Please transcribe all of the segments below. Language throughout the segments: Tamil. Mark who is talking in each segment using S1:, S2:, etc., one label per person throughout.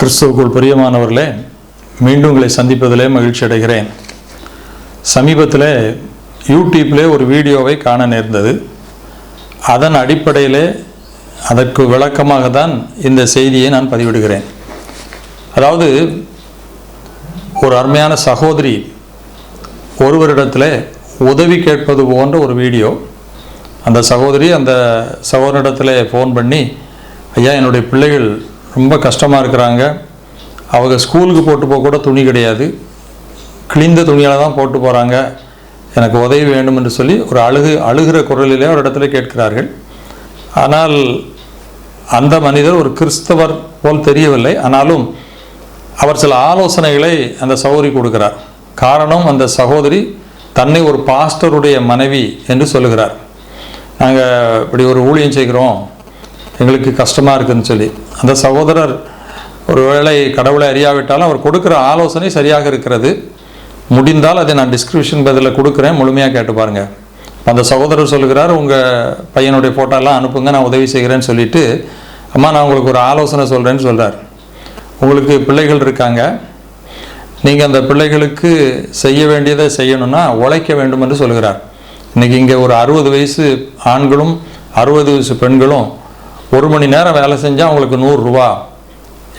S1: கிறிஸ்துவுக்குள் பிரியமானவர்களே மீண்டும் உங்களை சந்திப்பதிலே மகிழ்ச்சி அடைகிறேன். சமீபத்தில் யூடியூப்பில் ஒரு வீடியோவை காண நேர்ந்தது. அதன் அடிப்படையிலே அதற்கு விளக்கமாக தான் இந்த செய்தியை நான் பதிவிடுகிறேன். அதாவது ஒரு அருமையான சகோதரி ஒருவரிடத்தில் உதவி கேட்பது போன்ற ஒரு வீடியோ. அந்த சகோதரி அந்த சகோதரிடத்தில் ஃபோன் பண்ணி ஐயா என்னுடைய பிள்ளைகள் ரொம்ப கஷ்டமாக இருக்கிறாங்க. அவங்க ஸ்கூலுக்கு போட்டு போக கூட துணி கிடையாது. கிழிந்த துணியால் தான் போட்டு போகிறாங்க எனக்கு உதவி வேண்டும் என்று சொல்லி ஒரு அழுகு அழுகிற குரலிலே ஒரு இடத்துல கேட்கிறார்கள். ஆனால் அந்த மனிதர் ஒரு கிறிஸ்தவர் போல் தெரியவில்லை. ஆனாலும் அவர் சில ஆலோசனைகளை அந்த சகோதரி கொடுக்கிறார். காரணம் அந்த சகோதரி தன்னை ஒரு பாஸ்டருடைய மனைவி என்று சொல்லுகிறார். நாங்கள் இப்படி ஒரு ஊழியம் செய்கிறோம். எங்களுக்கு கஷ்டமாக இருக்குதுன்னு சொல்லி. அந்த சகோதரர் ஒரு வேளை கடவுளை அறியாவிட்டாலும் அவர் கொடுக்குற ஆலோசனை சரியாக இருக்கிறது. முடிந்தால் அதை நான் டிஸ்கிரிப்ஷன் பதில் கொடுக்குறேன். முழுமையாக கேட்டு பாருங்கள் அந்த சகோதரர் சொல்லுகிறார் உங்கள் பையனுடைய ஃபோட்டோலாம் அனுப்புங்க நான் உதவி செய்கிறேன்னு சொல்லிட்டு அம்மா நான் உங்களுக்கு ஒரு ஆலோசனை சொல்கிறேன்னு சொல்கிறார் உங்களுக்கு பிள்ளைகள் இருக்காங்க. நீங்கள் அந்த பிள்ளைகளுக்கு செய்ய வேண்டியதை செய்யணும்னா உழைக்க வேண்டும் என்று சொல்கிறார் இன்றைக்கி இங்கே ஒரு அறுபது வயசு ஆண்களும் அறுபது வயசு பெண்களும் ஒரு மணி நேரம் வேலை செஞ்சால் அவங்களுக்கு நூறுரூவா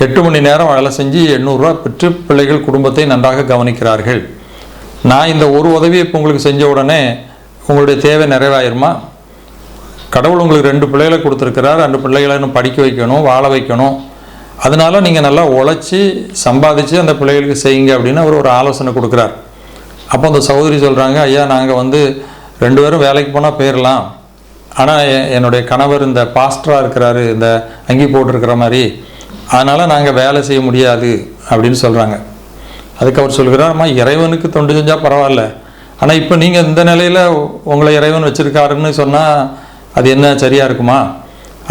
S1: எட்டு மணி நேரம் வேலை செஞ்சு எண்ணூறுரூவா பெற்று பிள்ளைகள் குடும்பத்தை நன்றாக கவனிக்கிறார்கள். நான் இந்த ஒரு உதவியை இப்போ உங்களுக்கு செஞ்ச உடனே உங்களுடைய தேவை நிறைவாயிருமா? கடவுள் உங்களுக்கு ரெண்டு பிள்ளைகளை கொடுத்துருக்கிறார். ரெண்டு பிள்ளைகளை இன்னும் படிக்க வைக்கணும் வாழ வைக்கணும். அதனால நீங்கள் நல்லா உழைச்சி சம்பாதிச்சு அந்த பிள்ளைகளுக்கு செய்யுங்க அப்படின்னு அவர் ஒரு ஆலோசனை கொடுக்குறார். அப்போ அந்த சகோதரி சொல்கிறாங்க ஐயா நாங்கள் வந்து ரெண்டு பேரும் வேலைக்கு போனால் போயிடலாம் ஆனால் என்னுடைய கணவர் இந்த பாஸ்டராக இருக்கிறாரு இந்த அங்கி போட்டிருக்கிற மாதிரி அதனால் நாங்கள் வேலை செய்ய முடியாது அப்படின்னு சொல்கிறாங்க அதுக்கு அவர் சொல்கிறார் அம்மா இறைவனுக்கு தொண்டு செஞ்சால் பரவாயில்ல. ஆனால் இப்போ நீங்கள் இந்த நிலையில் உங்களை இறைவன் வச்சுருக்காருன்னு சொன்னால் அது என்ன சரியாக இருக்குமா?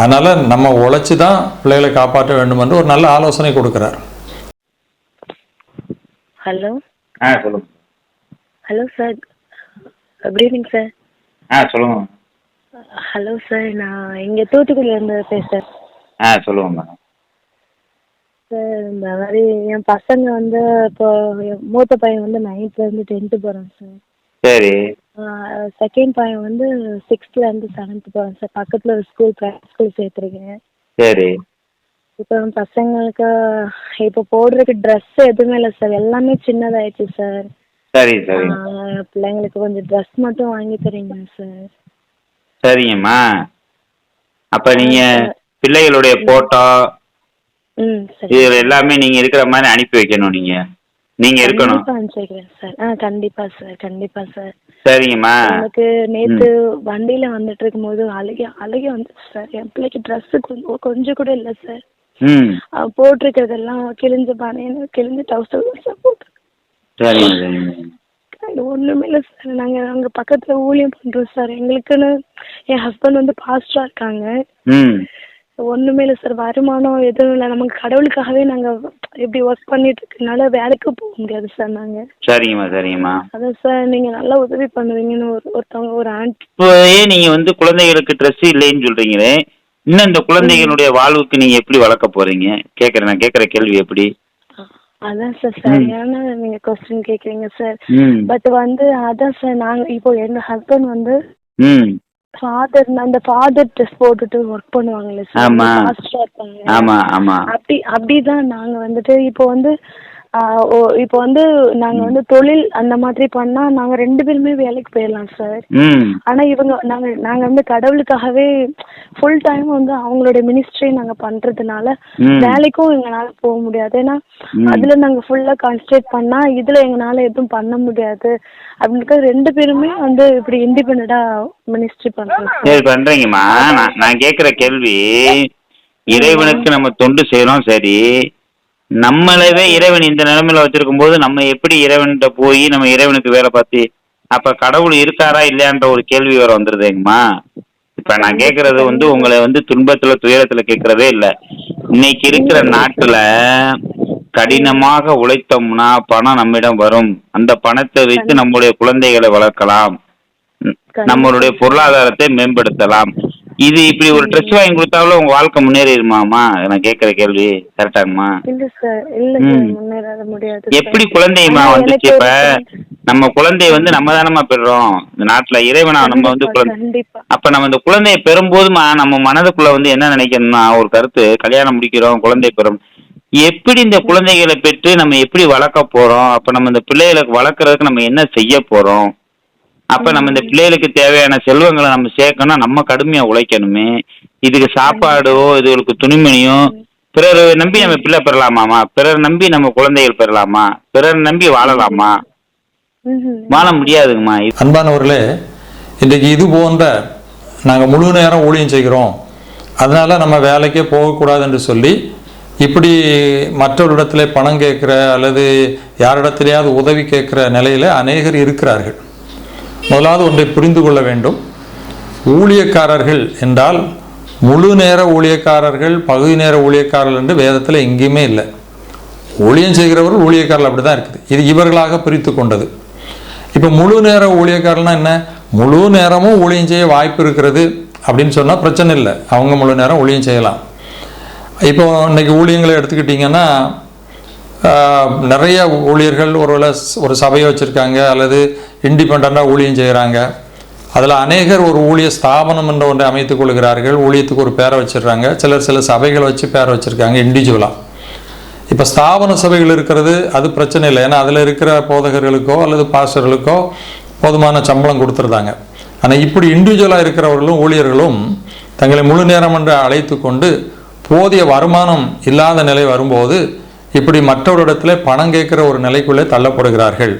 S1: அதனால் நம்ம உழைச்சி தான் பிள்ளைகளை காப்பாற்ற வேண்டும் என்று ஒரு நல்ல ஆலோசனை கொடுக்குறார்.
S2: ஹலோ?
S3: ஆ சொல்லுங்க.
S2: Hello sir. Good evening sir.
S3: ஆ சொல்லுங்க.
S2: ஹலோ சார் நான் இங்கே தூத்துக்குடியிலேருந்து பேசுகிறேன்
S3: ஆ சொல்லுங்க மேடம்
S2: சார் இந்த மாதிரி என் பசங்க வந்து இப்போ என் மூத்த பையன் வந்து நைன்த்லேருந்து டென்த்து போகிறான் சார்.
S3: சரி
S2: செகண்ட் பையன் வந்து சிக்ஸ்த்லேருந்து செவன்த்து போகிறான் சார் பக்கத்தில் ஒரு ஸ்கூல் ப்ரைவேட் ஸ்கூல் சேர்த்துருக்கேன்.
S3: சரி.
S2: இப்போ பசங்களுக்கு இப்போ போடுறதுக்கு ட்ரெஸ் எதுவுமே இல்லை சார் எல்லாமே சின்னதாயிடுச்சு சார்
S3: சரி. சரி
S2: பிள்ளைங்களுக்கு கொஞ்சம் ட்ரெஸ் மட்டும் வாங்கி தரீங்களா சார்
S3: சரிங்கம்மா. அப்போ நீங்கள் பிள்ளைகளுடைய
S2: சரி.
S3: இது எல்லாமே நீங்கள் இருக்கிற மாதிரி அனுப்பி வைக்கணும் நீங்கள் நீங்கள் இருக்கணும்.
S2: சார். ஆ கண்டிப்பா சார். கண்டிப்பா சார்.
S3: சரிங்கம்மா.
S2: எனக்கு நேத்து வண்டியில வந்துட்டு இருக்கும்போது அழுகி அழுகி வந்து சார். என் பிள்ளைக்கு ட்ரெஸ் கொஞ்சம் கொஞ்சம் கூட இல்லை சார். போட்டிருக்கிறதெல்லாம் கிழிஞ்ச பானைன்னு கிழிஞ்ச டவுசர் சார் போட்டிருக்கு அது ஒண்ணுமே இல்லை சார் நாங்க அங்க பக்கத்துல ஊழியம் பண்றோம் சார் எங்களுக்குன்னு என் ஹஸ்பண்ட் வந்து பாஸ்டரா இருக்காங்க.
S3: ம்.
S2: ஒண்ணுமே இல்லை சார் வருமானம் எதுவும் இல்லை. நமக்கு கடவுளுக்காகவே நாங்க இப்படி ஒர்க் பண்ணிட்டு இருக்கனால வேலைக்கு போக முடியாது சார் நாங்க.
S3: சரிங்கம்மா சரிங்கம்மா.
S2: அதான் சார் நீங்க நல்லா உதவி பண்ணுவீங்கன்னு ஒரு ஒருத்தவங்க ஒரு ஆண்ட்
S3: இப்போ ஏன் நீங்கள் வந்து குழந்தைகளுக்கு ட்ரெஸ் இல்லைன்னு சொல்கிறீங்களே இன்னும் இந்த குழந்தைகளுடைய வாழ்வுக்கு நீங்கள் எப்படி வளர்க்க போகிறீங்க கேட்குறேன் நான் கேட்குற கேள்வி எப்படி?
S2: அதான் சார் சரியான நீங்க கொஸ்டின் கேக்குறீங்க சார் பட் வந்து அதான் சார் நாங்க இப்போ எங்க ஹஸ்பண்ட் வந்து ஃபாதர் அந்த ஃபாதர் ட்ரெஸ் போட்டுட்டு ஒர்க் பண்ணுவாங்கல்ல சார்
S3: ஆமா. ஆமாம் ஆமாம்
S2: அப்படி அப்படிதான் நாங்க வந்துட்டு இப்போ வந்து ஓ இப்போ வந்து நாங்க வந்து தொழில் அந்த மாதிரி பண்ணா நாங்க ரெண்டு பேருமே வேலைக்கு போயிடலாம் சார்
S3: ம்.
S2: ஆனா இவங்க நாங்க நாங்க வந்து கடவுளுக்காகவே ஃபுல் டைம் வந்து அவங்களுடைய மினிஸ்ட்ரி நாங்க பண்றதுனால
S3: ம்.
S2: வேலைக்கும் எங்களால போக முடியாது. ஏன்னா. அதுல நாங்க ஃபுல்லா கான்சன்ட்ரேட் பண்ணா இதுல எங்களால எதுவும் பண்ண முடியாது. அப்படின்னு ரெண்டு பேருமே வந்து இப்படி இண்டிபெண்டா மினிஸ்ட்ரி பண்றோம் சார்
S3: சரி பண்றீங்கம்மா. நான் நான் கேட்குற கேள்வி இறைவனுக்கு நம்ம தொண்டு செய்யறோம் சரி. நம்மளவே இறைவன் இந்த நிலைமையில வச்சிருக்கும் போது நம்ம எப்படி இறைவன்கிட்ட போய் நம்ம இறைவனுக்கு வேலை பார்த்து அப்ப கடவுள் இருக்காரா இல்லையான்ற ஒரு கேள்வி வர வந்துருதுங்கம்மா இப்ப நான் கேட்கறது வந்து உங்களை வந்து துன்பத்துல துயரத்துல கேட்கறதே இல்ல. இன்னைக்கு இருக்கிற நாட்டுல கடினமாக உழைத்தோம்னா பணம் நம்மிடம் வரும். அந்த பணத்தை வைத்து நம்முடைய குழந்தைகளை வளர்க்கலாம். நம்மளுடைய பொருளாதாரத்தை மேம்படுத்தலாம். இது இப்படி ஒரு ட்ரெஸ் வாங்கி கொடுத்தாலும் உங்க வாழ்க்கை முன்னேறிடுமாமா நான் கேட்குற கேள்வி கரெக்டாகுமா
S2: இல்ல சார் இல்ல சார்
S3: ம்.
S2: முன்னேறாத முடியாது
S3: எப்படி
S2: ஆனா
S3: வந்துச்சு இப்ப? நம்ம குழந்தைய வந்து நம்ம தானம்மா பெறுறோம். இந்த நாட்டுல இறைவனா நம்ம வந்து குழந்தை. அப்ப நம்ம இந்த குழந்தையை பெறும்போதுமா நம்ம மனதுக்குள்ள வந்து என்ன நினைக்கணும்னா ஒரு கருத்து கல்யாணம் முடிக்கிறோம் குழந்தை பெறும். எப்படி இந்த குழந்தைகளை பெற்று நம்ம எப்படி வளர்க்க போறோம்? அப்ப நம்ம இந்த பிள்ளைகளுக்கு வளர்க்கறதுக்கு நம்ம என்ன செய்ய போறோம்? அப்ப நம்ம இந்த பிள்ளைகளுக்கு தேவையான செல்வங்களை நம்ம சேர்க்கணும் நம்ம கடுமையா உழைக்கணுமே. இதுக்கு சாப்பாடோ இதுகளுக்கு துணிமணியோ பிறரை நம்பி நம்ம பிள்ளை பெறலாமாமா? பிறர் நம்பி நம்ம குழந்தைகள் பெறலாமா? பிறர் நம்பி வாழலாமா. வாழ முடியாதுங்கம்மா.
S1: அன்பானவர்களே இன்றைக்கு இது போன்ற நாங்கள் முழு நேரம் ஊழியம் செய்கிறோம். அதனால நம்ம வேலைக்கே போகக்கூடாது என்று சொல்லி இப்படி மற்றவரிடத்திலே பணம் கேட்குற அல்லது யாரிடத்திலேயாவது உதவி கேட்குற நிலையில் அநேகர் இருக்கிறார்கள். முதலாவது ஒன்றை புரிந்து கொள்ள வேண்டும். ஊழியக்காரர்கள் என்றால் முழு நேர ஊழியக்காரர்கள் பகுதி நேர ஊழியக்காரர்கள் என்று வேதத்தில் எங்கேயுமே இல்லை. ஊழியம் செய்கிறவர்கள் ஊழியக்காரர்கள் அப்படி தான் இருக்குது. இது இவர்களாக பிரித்து கொண்டது. இப்போ முழு நேர ஊழியக்காரர்னா என்ன? முழு நேரமும் ஊழியம் செய்ய வாய்ப்பு இருக்கிறது அப்படின்னு சொன்னால் பிரச்சனை இல்லை. அவங்க முழு நேரம் ஊழியம் செய்யலாம். இப்போ இன்றைக்கி ஊழியங்களை எடுத்துக்கிட்டிங்கன்னா நிறைய ஊழியர்கள் ஒருவேளை ஒரு சபையை வச்சுருக்காங்க அல்லது இண்டிபெண்ட்டாக ஊழியம் செய்கிறாங்க அதில் அநேகர் ஒரு ஊழிய ஸ்தாபனம் என்ற ஒன்றை அமைத்துக் கொள்கிறார்கள். ஊழியத்துக்கு ஒரு பேரை வச்சிடுறாங்க சிலர் சில சபைகள் வச்சு பேரை வச்சுருக்காங்க இண்டிவிஜுவலாக இப்போ ஸ்தாபன சபைகள் இருக்கிறது அது பிரச்சனை இல்லை. ஏன்னா அதில் இருக்கிற போதகர்களுக்கோ அல்லது பாஸ்டர்களுக்கோ போதுமான சம்பளம் கொடுத்துருந்தாங்க. ஆனால் இப்படி இண்டிவிஜுவலாக இருக்கிறவர்களும் ஊழியர்களும் தங்களை முழு நேரம் என்று அழைத்து கொண்டு போதிய வருமானம் இல்லாத நிலை வரும்போது இப்படி மற்றவரிடத்துல பணம் கேட்குற ஒரு நிலைக்குள்ளே தள்ளப்படுகிறார்கள்.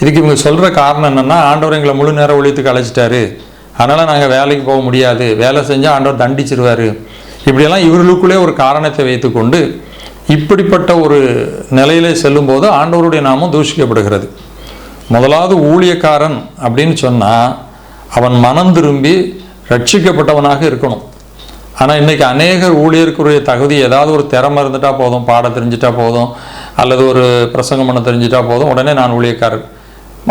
S1: இதுக்கு இவங்க சொல்கிற காரணம் என்னென்னா ஆண்டவர் எங்களை முழு நேரம் ஊழியத்துக்கு அழைச்சிட்டாரு. அதனால் நாங்கள் வேலைக்கு போக முடியாது. வேலை செஞ்சால் ஆண்டவர் தண்டிச்சிருவார். இப்படியெல்லாம் இவர்களுக்குள்ளே ஒரு காரணத்தை வைத்துக்கொண்டு இப்படிப்பட்ட ஒரு நிலையிலே செல்லும்போது ஆண்டவருடைய நாமம் தூஷிக்கப்படுகிறது. முதலாவது ஊழியக்காரன் அப்படின்னு சொன்னால் அவன் மனம் திரும்பி ரட்சிக்கப்பட்டவனாக இருக்கணும். ஆனால் இன்னைக்கு அநேகர் ஊழியருக்குரிய தகுதி ஏதாவது ஒரு திறமை இருந்துட்டா போதும் பாட தெரிஞ்சிட்டா போதும் அல்லது ஒரு பிரசங்கம் பண்ண தெரிஞ்சிட்டா போதும் உடனே நான் ஊழியக்காரர்.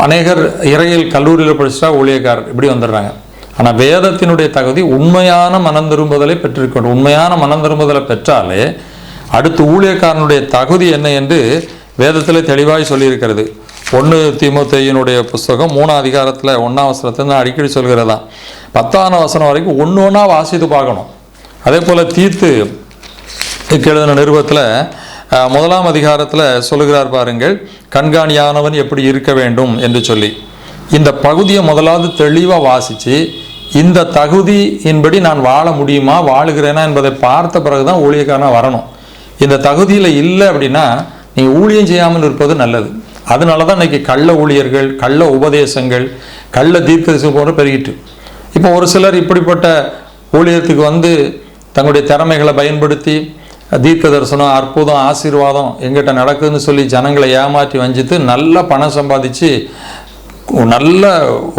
S1: அநேகர் இறையில் கல்லூரியில் படிச்சுட்டா ஊழியக்காரர். இப்படி வந்துடுறாங்க. ஆனால் வேதத்தினுடைய தகுதி உண்மையான மனம் திரும்புதலை பெற்றிருக்கணும் உண்மையான மனம் திரும்புதலை பெற்றாலே அடுத்து ஊழியக்காரனுடைய தகுதி என்ன என்று வேதத்தில் தெளிவாய் சொல்லியிருக்கிறது. ஒன்று திமுத்தையினுடைய புஸ்தகம் மூணாம் அதிகாரத்தில் ஒன்றாம் வசனத்தை நான் அடிக்கடி சொல்கிறதான் பத்தாம் வசனம் வரைக்கும் ஒன்று ஒன்றா வாசித்து பார்க்கணும். அதே போல் தீர்த்து எழுதின நிருபத்தில் முதலாம் அதிகாரத்தில் சொல்லுகிறார் பாருங்கள் கண்காணியானவன் எப்படி இருக்க வேண்டும்? என்று சொல்லி. இந்த பகுதியை முதலாவது தெளிவாக வாசித்து இந்த தகுதியின்படி நான் வாழ முடியுமா? வாழுகிறேனா? என்பதை பார்த்த பிறகு தான் ஊழியக்காரனாக வரணும். இந்த தகுதியில் இல்லை அப்படின்னா நீங்கள் ஊழியம் செய்யாமல் இருப்பது நல்லது. அதனால தான் இன்னைக்கு கள்ள ஊழியர்கள் கள்ள உபதேசங்கள் கள்ள தீர்க்கதரிசி போன்ற பெருகிட்டு. இப்போ ஒரு சிலர் இப்படிப்பட்ட ஊழியத்துக்கு வந்து தங்களுடைய திறமைகளை பயன்படுத்தி தீர்க்க தரிசனம் அற்புதம் ஆசீர்வாதம் எங்கிட்ட நடக்குதுன்னு சொல்லி ஜனங்களை ஏமாற்றி வஞ்சித்து நல்ல பணம் சம்பாதிச்சு நல்ல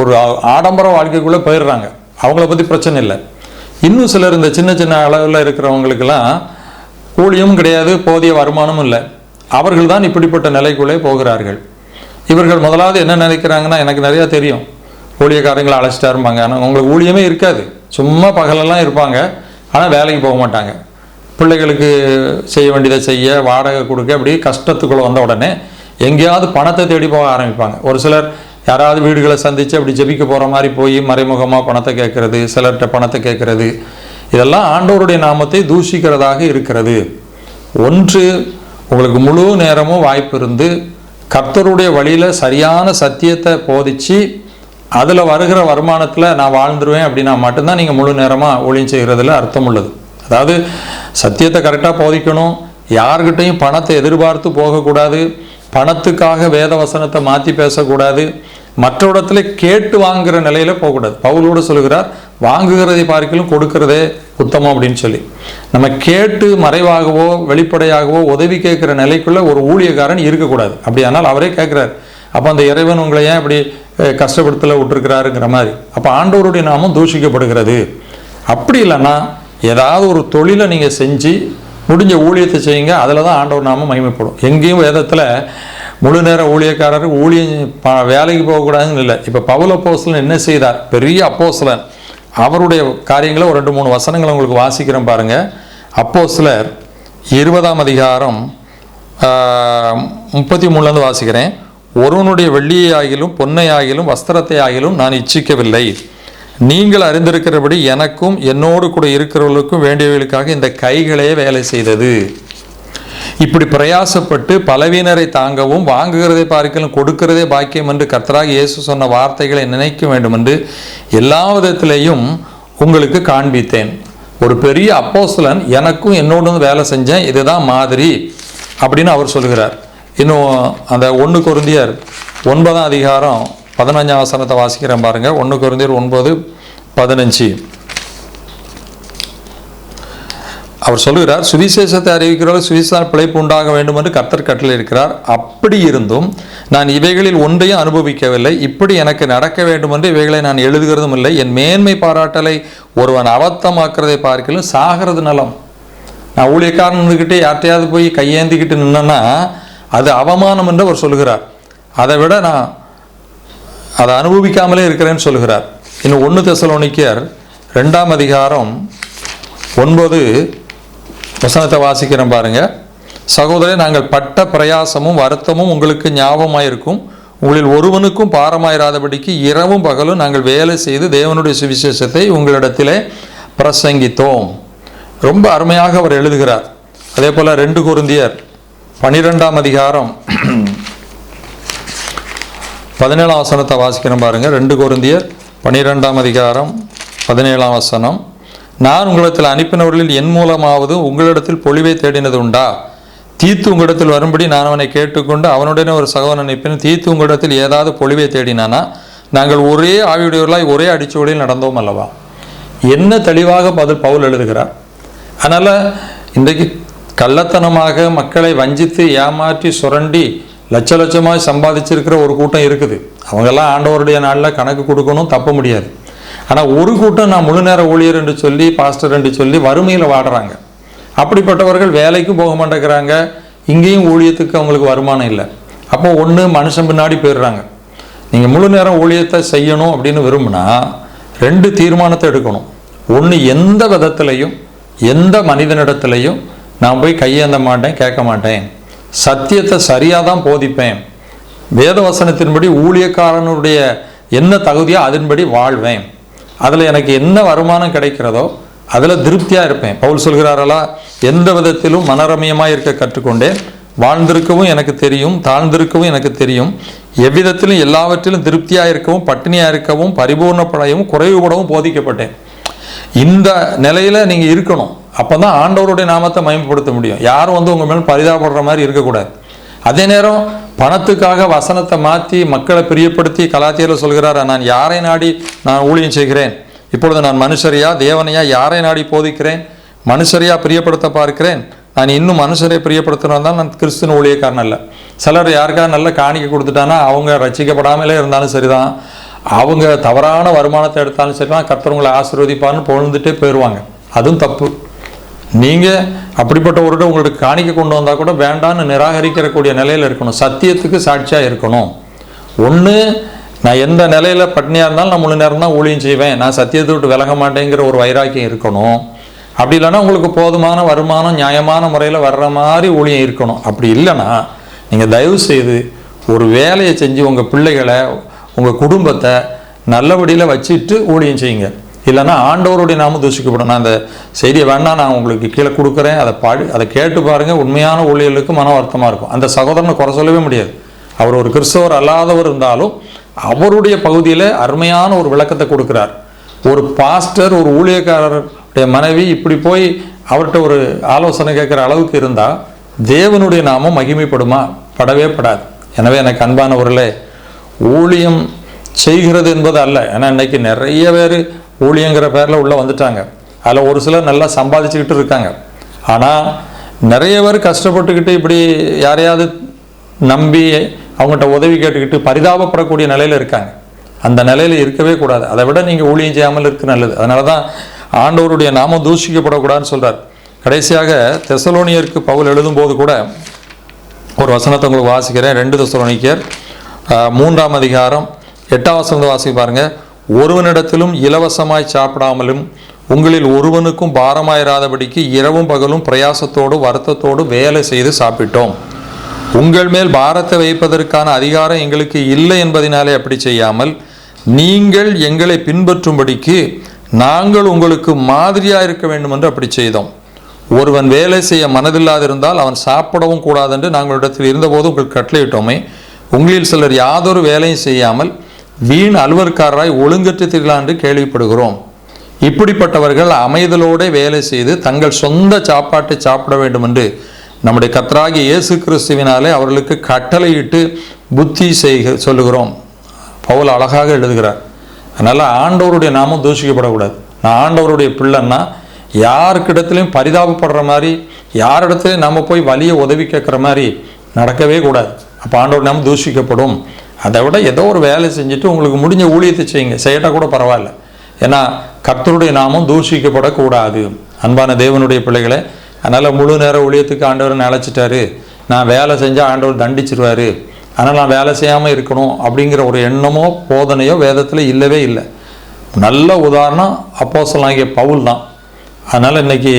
S1: ஒரு ஆடம்பர வாழ்க்கைக்குள்ளே போயிடுறாங்க. அவங்கள பற்றி பிரச்சனை இல்லை. இன்னும் சிலர் இந்த சின்ன சின்ன அளவில் இருக்கிறவங்களுக்கெல்லாம் கூலியும் கிடையாது போதிய வருமானமும் இல்லை. அவர்கள் தான் இப்படிப்பட்ட நிலைக்குள்ளே போகிறார்கள். இவர்கள் முதலாவது என்ன நினைக்கிறாங்கன்னா எனக்கு நிறையா தெரியும். ஊழியக்காரங்களை அழைச்சிட்டா இருப்பாங்க ஆனால் உங்களுக்கு ஊழியமே இருக்காது. சும்மா பகலெல்லாம் இருப்பாங்க. ஆனால் வேலைக்கு போக மாட்டாங்க. பிள்ளைகளுக்கு செய்ய வேண்டியதை செய்ய வாடகை கொடுக்க அப்படி கஷ்டத்துக்குள்ளே வந்த உடனே எங்கேயாவது பணத்தை தேடி போக ஆரம்பிப்பாங்க. ஒரு சிலர் யாராவது வீடுகளை சந்தித்து அப்படி ஜெபிக்க போகிற மாதிரி போய் மறைமுகமாக பணத்தை கேட்கறது சிலர்கிட்ட பணத்தை கேட்கறது இதெல்லாம் ஆண்டவருடைய நாமத்தை தூஷிக்கிறதாக இருக்கிறது. ஒன்று உங்களுக்கு முழு நேரமும் வாய்ப்பு இருந்து கர்த்தருடைய வழியில் சரியான சத்தியத்தை போதிச்சு அதில் வருகிற வருமானத்தில் நான் வாழ்ந்துருவேன் அப்படின்னா மட்டும்தான் நீங்கள் முழு நேரமாக ஊழியம் செய்கிறதுல அர்த்தம் உள்ளது. அதாவது சத்தியத்தை கரெக்டாக போதிக்கணும். யார்கிட்டையும் பணத்தை எதிர்பார்த்து போகக்கூடாது. பணத்துக்காக வேத வசனத்தை மாற்றி பேசக்கூடாது. மற்ற இடத்துல கேட்டு வாங்குகிற நிலையில போகக்கூடாது. பவுலோடு சொல்லுகிறார் வாங்குகிறதை பார்க்கலும் கொடுக்கிறதே உத்தமம் அப்படின்னு சொல்லி. நம்ம கேட்டு மறைவாகவோ வெளிப்படையாகவோ உதவி கேட்குற நிலைக்குள்ள ஒரு ஊழியக்காரன் இருக்கக்கூடாது. அப்படியானால் அவரே கேட்குறாரு அப்போ அந்த இறைவன் உங்களை ஏன் இப்படி கஷ்டப்படுத்தல விட்டுருக்கிறாருங்கிற மாதிரி. அப்போ ஆண்டவருடைய நாமம் தூஷிக்கப்படுகிறது. அப்படி இல்லைன்னா ஏதாவது ஒரு தொழிலை நீங்கள் செஞ்சு முடிஞ்ச ஊழியத்தை செய்யுங்க அதில் தான் ஆண்டவர் நாமம் மகிமைப்படும். எங்கேயும் வேதத்தில் முழு நேர ஊழியக்காரர் ஊழியம் வேலைக்கு போகக்கூடாதுன்னு இல்லை. இப்போ பவுல் அப்போஸ்தலன் என்ன செய்தார்? பெரிய அப்போசலன் அவருடைய காரியங்களை ஒரு ரெண்டு மூணு வசனங்களை உங்களுக்கு வாசிக்கிறேன் பாருங்கள் அப்போ சிலர் இருபதாம் அதிகாரம் முப்பத்தி மூணுலேருந்து வாசிக்கிறேன். ஒருவனுடைய வெள்ளியை ஆகிலும் பொன்னை ஆகிலும் வஸ்திரத்தை ஆகிலும் நான் இச்சிக்கவில்லை. நீங்கள் அறிந்திருக்கிறபடி எனக்கும் என்னோடு கூட இருக்கிறவர்களுக்கும் வேண்டியவர்களுக்காக இந்த கைகளே வேலை செய்தது. இப்படி பிரயாசப்பட்டு பலவீனரை தாங்கவும் வாங்குகிறதை பார்க்கலும் கொடுக்கிறதே பாக்கியம் என்று கர்த்தராக இயேசு சொன்ன வார்த்தைகளை நினைக்க வேண்டும் என்று எல்லா விதத்திலையும் உங்களுக்கு காண்பித்தேன். ஒரு பெரிய அப்போசலன் எனக்கும் என்னோடு வேலை செஞ்சேன் இதுதான் மாதிரி அப்படின்னு அவர் சொல்கிறார். இன்னும் அந்த ஒன்று குருந்தியர் ஒன்பதாம் அதிகாரம் பதினஞ்சாம் வசனத்தை வாசிக்கிறேன் பாருங்க. ஒன்று குருந்தியர் ஒன்பது பதினஞ்சு. அவர் சொல்லுகிறார் சுவிசேஷத்தை அறிவிக்கிறவர்கள் சுவிசேஷ பிழைப்பு உண்டாக வேண்டும் என்று கர்த்தர் கட்டளை இருக்கிறார். அப்படி இருந்தும் நான் இவைகளில் ஒன்றையும் அனுபவிக்கவில்லை. இப்படி எனக்கு நடக்க வேண்டும் என்று இவைகளை நான் எழுதுகிறதும் இல்லை. என் மேன்மை பாராட்டலை ஒருவன் அவத்தமாக்குறதை பார்க்கலும் சாகிறது நலம். நான் ஊழியக்காரன்கிட்டே யார்ட்டையாவது போய் கையேந்திக்கிட்டு நின்னேன்னா அது அவமானம் என்று அவர் சொல்லுகிறார். அதை விட நான் அதை அனுபவிக்காமலே இருக்கிறேன்னு சொல்லுகிறார். இன்னும் ஒன்று தெசலோனிக்கர் ரெண்டாம் அதிகாரம் ஒன்பது வசனத்தை வாசிக்கிறேன் பாருங்கள் சகோதரே நாங்கள் பட்ட பிரயாசமும் வருத்தமும் உங்களுக்கு ஞாபகமாயிருக்கும். உங்களில் ஒருவனுக்கும் பாரமாயிராதபடிக்கு இரவும் பகலும் நாங்கள் வேலை செய்து தேவனுடைய சுவிசேஷத்தை உங்களிடத்திலே பிரசங்கித்தோம். ரொம்ப அருமையாக அவர் எழுதுகிறார். அதே போல் ரெண்டு குருந்தியர் பனிரெண்டாம் அதிகாரம். பதினேழாம் வசனத்தை வாசிக்கிறேன் பாருங்கள் ரெண்டு குருந்தியர் பனிரெண்டாம் அதிகாரம் பதினேழாம் வசனம். நான் உங்களிடத்தில் அனுப்பினவர்களில் என் மூலமாவது உங்களிடத்தில் பொழிவை தேடினது உண்டா? தீத்து உங்களிடத்தில் வரும்படி நான் அவனை கேட்டுக்கொண்டு அவனுடனே ஒரு சகோதரன் அனுப்பினேன். தீத்து உங்களிடத்தில் ஏதாவது பொழிவை தேடினானா? நாங்கள் ஒரே ஆவியுடையவர்களாய் ஒரே அடிச்சுவடியில் நடந்தோம் அல்லவா? என்ன தெளிவாக பதில் பவுல் எழுதுகிறார். அதனால் இன்றைக்கு கள்ளத்தனமாக மக்களை வஞ்சித்து ஏமாற்றி சுரண்டி லட்ச லட்சமாக சம்பாதிச்சிருக்கிற ஒரு கூட்டம் இருக்குது. அவங்கெல்லாம் ஆண்டவருடைய நாளில் கணக்கு கொடுக்கணும் தப்ப முடியாது. ஆனால் ஒரு கூட்டம் நான் முழு நேர ஊழியர் என்று சொல்லி பாஸ்டர் என்று சொல்லி வறுமையில் வாடுறாங்க. அப்படிப்பட்டவர்கள் வேலைக்கும் போக மாட்டேங்கிறாங்க. இங்கேயும் ஊழியத்துக்கு அவங்களுக்கு வருமானம் இல்லை. அப்போ ஒன்று மனுஷன் பின்னாடி போயிடுறாங்க. நீங்கள் முழு நேரம் ஊழியத்தை செய்யணும் அப்படின்னு விரும்பினா ரெண்டு தீர்மானத்தை எடுக்கணும். ஒன்று எந்த விதத்திலையும் எந்த மனிதனிடத்துலையும் நான் போய் கையேந்த மாட்டேன் கேட்க மாட்டேன். சத்தியத்தை சரியாக தான் போதிப்பேன். வேத வசனத்தின்படி ஊழியக்காரனுடைய என்ன தகுதியோ அதன்படி வாழ்வேன். அதில் எனக்கு என்ன வருமானம் கிடைக்கிறதோ அதில் திருப்தியாக இருப்பேன். பவுல் சொல்கிறாரலா எந்த விதத்திலும் மனரமியமாக இருக்க கற்றுக்கொண்டேன். வாழ்ந்திருக்கவும் எனக்கு தெரியும் தாழ்ந்திருக்கவும் எனக்கு தெரியும். எவ்விதத்திலும் எல்லாவற்றிலும் திருப்தியாக இருக்கவும் பட்டினியாக இருக்கவும் பரிபூர்ணப்படையவும் குறைவுபடவும் போதிக்கப்பட்டேன். இந்த நிலையில நீங்கள் இருக்கணும். அப்போ தான் ஆண்டவருடைய நாமத்தை மயம்படுத்த முடியும். யாரும் வந்து உங்கள் மேல் பரிதாபப்படுற மாதிரி இருக்கக்கூடாது. அதே நேரம் பணத்துக்காக வசனத்தை மாற்றி மக்களை பிரியப்படுத்தி கலாத்தியில் சொல்கிறார் நான் யாரை நாடி நான் ஊழியம் செய்கிறேன்? இப்பொழுது நான் மனுஷரையா தேவனையா யாரை நாடி போதிக்கிறேன்? மனுஷரையா பிரியப்படுத்த பார்க்கிறேன்? நான் இன்னும் மனுஷரை பிரியப்படுத்தினா தான் நான் கிறிஸ்துவ ஊழியக்காரன் அல்ல. சிலர் யாருக்காவது நல்ல காணிக்க கொடுத்துட்டானா அவங்க ரசிக்கப்படாமலே இருந்தாலும் சரிதான். அவங்க தவறான வருமானத்தை எடுத்தாலும் சரிதான் கர்த்தர் ஆசீர்வதிப்பார்னு புகழ்ந்துட்டே போயிடுவாங்க அதுவும் தப்பு. நீங்கள் அப்படிப்பட்ட ஒருட உங்களுக்கு காணிக்க கொண்டு வந்தால் கூட வேண்டான்னு நிராகரிக்கிறக்கூடிய நிலையில் இருக்கணும். சத்தியத்துக்கு சாட்சியாக இருக்கணும். ஒன்று நான் எந்த நிலையில் பட்னியாக இருந்தாலும் நான் முழு நேரம் தான் ஊழியம் செய்வேன். நான் சத்தியத்தை விட்டு விலக மாட்டேங்கிற ஒரு வைராக்கியம் இருக்கணும். அப்படி இல்லைன்னா உங்களுக்கு போதுமான வருமானம் நியாயமான முறையில் வர்ற மாதிரி ஊழியம் இருக்கணும். அப்படி இல்லைன்னா நீங்கள் தயவு செய்து ஒரு வேலையை செஞ்சு உங்கள் பிள்ளைகளை உங்கள் குடும்பத்தை நல்லபடியில் வச்சுட்டு ஊழியம் செய்யுங்க. இல்லைன்னா ஆண்டவருடைய நாம தூஷிக்கப்படும் நான் அந்த செய்தியை வேணால் நான் உங்களுக்கு கீழே கொடுக்குறேன். அதை பாடி அதை கேட்டு பாருங்கள் உண்மையான ஊழியர்களுக்கு மன வருத்தமாக இருக்கும். அந்த சகோதரனை குறை சொல்லவே முடியாது. அவர் ஒரு கிறிஸ்தவர் அல்லாதவர் இருந்தாலும் அவருடைய பகுதியில் அருமையான ஒரு விளக்கத்தை கொடுக்குறார். ஒரு பாஸ்டர் ஒரு ஊழியக்காரருடைய மனைவி இப்படி போய் அவர்கிட்ட ஒரு ஆலோசனை கேட்குற அளவுக்கு இருந்தால் தேவனுடைய நாமம் மகிமைப்படுமா? படவே படாது. எனவே எனக்கு அன்பானவர்களே ஊழியம் செய்கிறது என்பது அல்ல. ஏன்னா இன்னைக்கு நிறைய பேர் ஊழியங்கிற பேரில் உள்ளே வந்துட்டாங்க. அதில் ஒரு சிலர் நல்லா சம்பாதிச்சுக்கிட்டு இருக்காங்க. ஆனால் நிறைய பேர் கஷ்டப்பட்டுக்கிட்டு இப்படி யாரையாவது நம்பி அவங்ககிட்ட உதவி கேட்டுக்கிட்டு பரிதாபப்படக்கூடிய நிலையில் இருக்காங்க. அந்த நிலையில் இருக்கவே கூடாது. அதை விட நீங்கள் ஊழியம் செய்யாமல் இருக்க நல்லது. அதனால தான் ஆண்டவருடைய நாமம் தூஷிக்கப்படக்கூடாதுன்னு சொல்கிறார் கடைசியாக தெசலோனியருக்கு பவுல் எழுதும்போது கூட ஒரு வசனத்தை உங்களுக்கு வாசிக்கிறேன். ரெண்டு தெசலோனிக்கர் மூன்றாம் அதிகாரம் எட்டாம் வசனத்தை வாசி பாருங்க. ஒருவனிடத்திலும் இலவசமாய் சாப்பிடாமலும் உங்களில் ஒருவனுக்கும் பாரமாயிராதபடிக்கு இரவும் பகலும் பிரயாசத்தோடு வருத்தத்தோடு வேலை செய்து சாப்பிட்டோம். உங்கள் மேல் பாரத்தை வைப்பதற்கான அதிகாரம் எங்களுக்கு இல்லை என்பதினாலே அப்படி செய்யாமல் நீங்கள் எங்களை பின்பற்றும்படிக்கு நாங்கள் உங்களுக்கு மாதிரியாக இருக்க வேண்டும் என்று அப்படி செய்தோம். ஒருவன் வேலை செய்ய மனதில்லாதிருந்தால் அவன் சாப்பிடவும் கூடாது என்று நாங்களிடத்தில் இருந்தபோது உங்களுக்கு கட்டளையிட்டோமே. உங்களில் சிலர் யாதொரு வேலையும் செய்யாமல் வீண் அலுவற்காரராய் ஒழுங்கற்று திரிலாம் என்று கேள்விப்படுகிறோம். இப்படிப்பட்டவர்கள் அமைதலோட வேலை செய்து தங்கள் சொந்த சாப்பாட்டை சாப்பிட வேண்டும் என்று நம்முடைய கத்தராகி இயேசு கிறிஸ்துவினாலே அவர்களுக்கு கட்டளையிட்டு புத்தி செய்க சொல்லுகிறோம். பவுல் அழகாக எழுதுகிறார். அதனால் ஆண்டவருடைய நாமம் தூஷிக்கப்படக்கூடாது. நான் ஆண்டவருடைய பிள்ளைன்னா யாருக்கிடத்துலையும் பரிதாபப்படுற மாதிரி யாரிடத்துலையும் நம்ம போய் வழியை உதவி கேட்குற மாதிரி நடக்கவே கூடாது. அப்போ ஆண்டவர் நாமம் தூஷிக்கப்படும். அதை விட ஏதோ ஒரு வேலை செஞ்சுட்டு உங்களுக்கு முடிஞ்ச ஊழியத்தை செய்யுங்க. செய்யட்டால் கூட பரவாயில்ல. ஏன்னா கர்த்தருடைய நாமம் தூஷிக்கப்படக்கூடாது. அன்பான தேவனுடைய பிள்ளைகளை அதனால் முழு நேர ஊழியத்துக்கு ஆண்டவர் அழைச்சிட்டாரு? நான் வேலை செஞ்சால் ஆண்டவர் தண்டிச்சிருவார். அதனால் நான் வேலை செய்யாமல் இருக்கணும் அப்படிங்கிற ஒரு எண்ணமோ போதனையோ வேதத்தில் இல்லவே இல்லை. நல்ல உதாரணம் அப்போஸ்தலனாகிய பவுல் தான். அதனால் இன்னைக்கு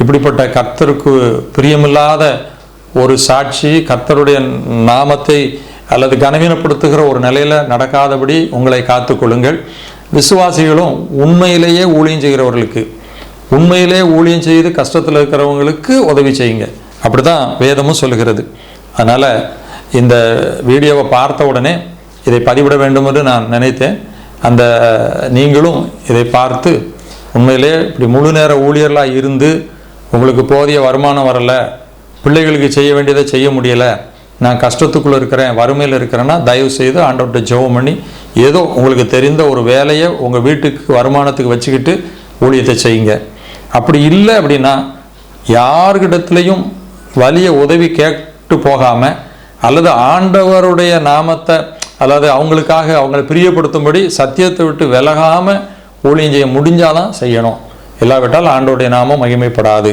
S1: இப்படிப்பட்ட கர்த்தருக்கு பிரியமில்லாத ஒரு சாட்சி கர்த்தருடைய நாமத்தை அல்லது கனவீனப்படுத்துகிற ஒரு நிலையில் நடக்காதபடி உங்களை காத்துக்கொள்ளுங்கள். விசுவாசிகளும் உண்மையிலேயே ஊழியம் செய்கிறவர்களுக்கு உண்மையிலே ஊழியம் செய்து கஷ்டத்தில் இருக்கிறவங்களுக்கு உதவி செய்யுங்க. அப்படி தான் வேதமும் சொல்லுகிறது. அதனால் இந்த வீடியோவை பார்த்த உடனே இதை பதிவிட வேண்டும் என்று நான் நினைத்தேன். அந்த நீங்களும் இதை பார்த்து உண்மையிலே இப்படி முழு நேர ஊழியர்களாக இருந்து உங்களுக்கு போதிய வருமானம் வரல பிள்ளைகளுக்கு செய்ய வேண்டியதை செய்ய முடியலை. நான் கஷ்டத்துக்குள்ளே இருக்கிறேன் வறுமையில் இருக்கிறேன்னா தயவு செய்து ஆண்டவர்கிட்ட ஜெபம் பண்ணி ஏதோ உங்களுக்கு தெரிந்த ஒரு வேலையை உங்கள் வீட்டுக்கு வருமானத்துக்கு வச்சுக்கிட்டு ஊழியத்தை செய்யுங்க. அப்படி இல்லை அப்படின்னா யார்கிடத்துலையும் வலிய உதவி கேட்டு போகாமல் அல்லது ஆண்டவருடைய நாமத்தை அதாவது அவங்களுக்காக அவங்களை பிரியப்படுத்தும்படி சத்தியத்தை விட்டு விலகாமல் ஊழியம் செய்ய முடிஞ்சாதான் செய்யணும். இல்லாவிட்டால் ஆண்டோடைய நாமம் மகிமைப்படாது.